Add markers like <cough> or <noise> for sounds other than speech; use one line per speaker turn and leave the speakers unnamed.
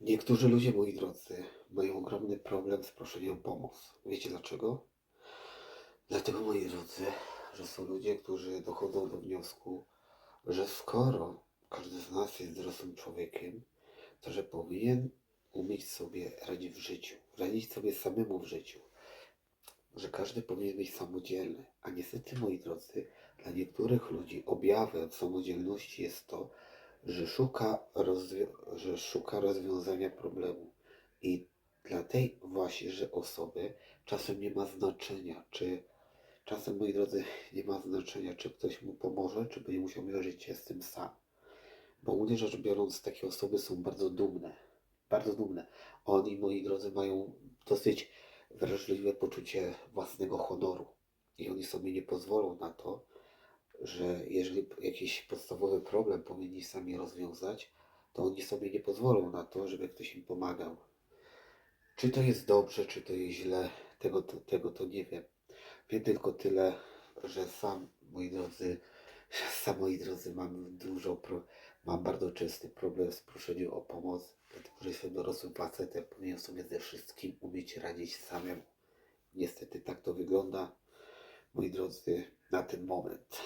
Niektórzy ludzie, moi drodzy, mają ogromny problem z proszeniem o pomoc. Wiecie dlaczego? Dlatego, moi drodzy, że są ludzie, którzy dochodzą do wniosku, że skoro każdy z nas jest dorosłym człowiekiem, to że powinien umieć sobie radzić w życiu, radzić sobie samemu w życiu, że każdy powinien być samodzielny. A niestety, moi drodzy, dla niektórych ludzi objawem samodzielności jest to, że szuka, że szuka rozwiązania problemu. I dla tej właśnie, że osoby czasem nie ma znaczenia, czy czasem, moi drodzy, nie ma znaczenia, czy ktoś mu pomoże, czy będzie musiał mierzyć się z tym sam. Bo ogólnie rzecz biorąc, takie osoby są bardzo dumne. Bardzo dumne. Oni, moi drodzy, mają dosyć wrażliwe poczucie własnego honoru. I oni sobie nie pozwolą na to, że jeżeli jakiś podstawowy problem powinni sami rozwiązać, to oni sobie nie pozwolą na to, żeby ktoś im pomagał. Czy to jest dobrze, czy to jest źle, tego to, tego to nie wiem. Wiem tylko tyle, że sam, moi drodzy, <laughs> sam, moi drodzy, mam dużo, mam bardzo częsty problem z proszeniem o pomoc, dlatego że jestem dorosłym facetem, powinien sobie ze wszystkim umieć radzić samemu. Niestety tak to wygląda, moi drodzy, na ten moment.